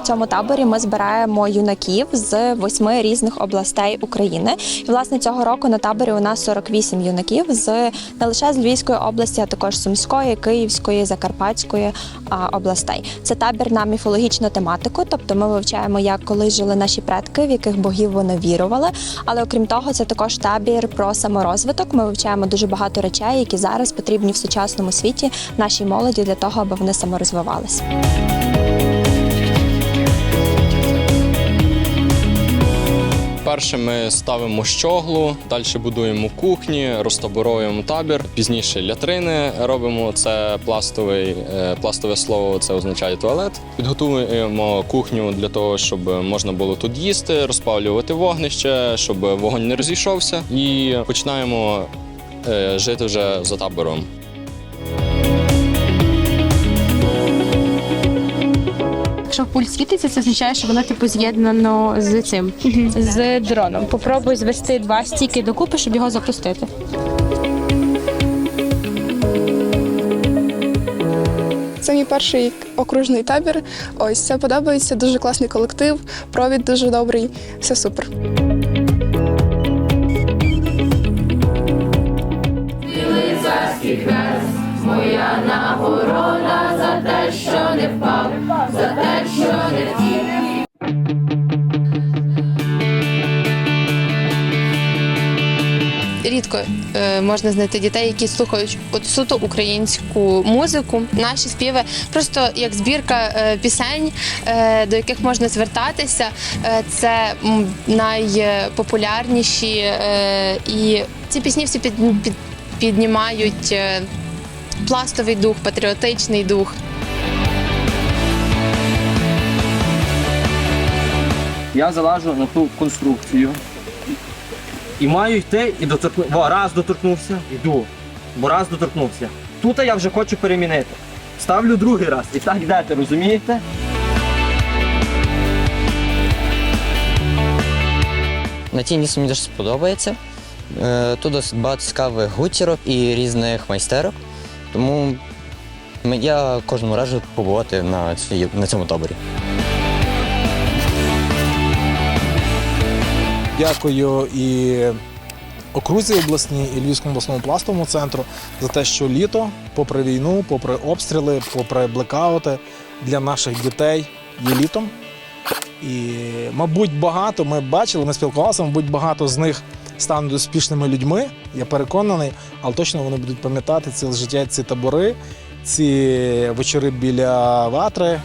цьому таборі ми збираємо юнаків з восьми різних областей України. І власне цього року на таборі у нас 48 юнаків з не лише з Львівської області, а також Сумської, Київської, Закарпатської областей. Це табір на міфологічну тематику, тобто ми вивчаємо, як колись жили наші предки, в яких богів вони вірували. Але окрім того, це також табір про саморозвиток. Ми вивчаємо дуже багато речей, які зараз потрібні в сучасному світі нашій молоді для того, аби вони саморозвивалися. Перше ми ставимо щоглу, далі будуємо кухні, розтаборуємо табір. Пізніше лятрини робимо. Це пластовий, е, пластове слово, це означає туалет. Підготуємо кухню для того, щоб можна було тут їсти, розпалювати вогнище, щоб вогонь не розійшовся. І починаємо е, жити вже за табором. Якщо пульс світиться, це означає, що воно типу з'єднано з цим з дроном. Попробуй звести два стіки докупи, щоб його запустити. Це мій перший окружний табір. Ось це подобається. Дуже класний колектив, провід дуже добрий. Все супер. Рідко е, можна знайти дітей, які слухають от суто українську музику. Наші співи просто як збірка е, пісень, е, до яких можна звертатися. Це найпопулярніші, і ці пісні всі під, під, піднімають пластовий дух, патріотичний дух. Я залажу на ту конструкцію. І маю йти і доторкну. Во, раз доторкнувся, йду. Бо раз доторкнувся. Тут я вже хочу перемінити. Ставлю другий раз. І так йдете, розумієте? На тій ніс мені дуже сподобається. Е, Тут досить багато цікавих гутірок і різних майстерок. Тому я кожному раджу побувати на цьому таборі. Дякую і окрузі обласній, і Львівському обласному пластовому центру за те, що літо, попри війну, попри обстріли, попри блекаути для наших дітей є літом. І, мабуть, багато ми бачили, ми спілкувалися, мабуть, багато з них стануть успішними людьми. Я переконаний, але точно вони будуть пам'ятати ціле життя ці табори, ці вечори біля ватри.